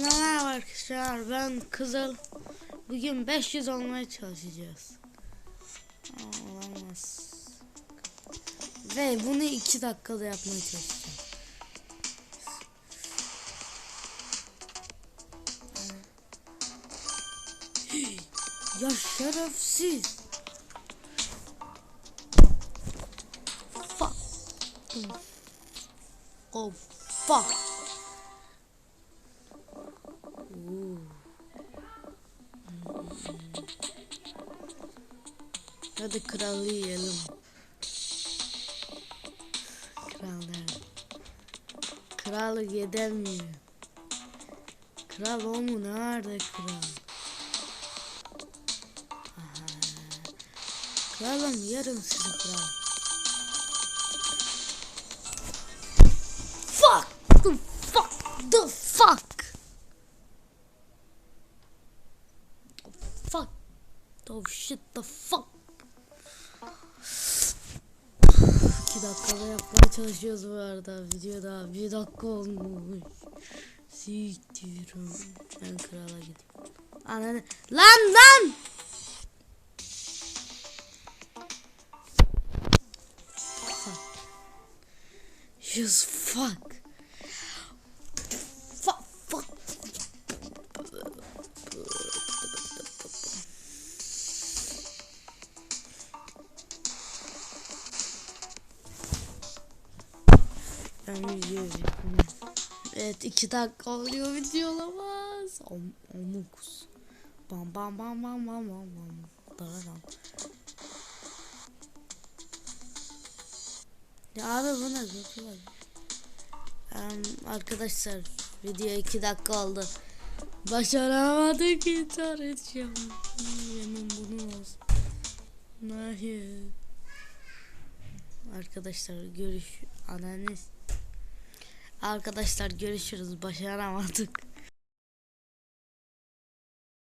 Hepinize merhaba arkadaşlar ben Kızıl. Bugün 500 olmaya çalışacağız. Olamaz. Ve bunu 2 dakikada yapmaya çalışacağım. Ya şerefsiz. Fuck. Oh fuck Hadi kralı yiyelim. Krallar. Kralı yedemiyor. Kral o mu? Nerede kral? Aha. Kralım yerim sizi kral. Fuck! The fuck! The fuck! Fuck! Oh shit the fuck! İki dakikada yapmaya çalışıyoruz bu arada. Videoda bir dakika olmuş. Siktirim. Ben krala gideyim. Ananı. Lan lan! Just. Fuck, Ben video izliyorum. Evet iki dakika oluyor video olamaz. Om, omukus. Bam bam bam bam bam bam bam. Dararam. Ya abi bu ne. Um, arkadaşlar video iki dakika oldu. Başaramadık intihar edeceğim. Yemin bunun olsun. Hayır. Arkadaşlar görüş ananız. Arkadaşlar görüşürüz. Başaramadık.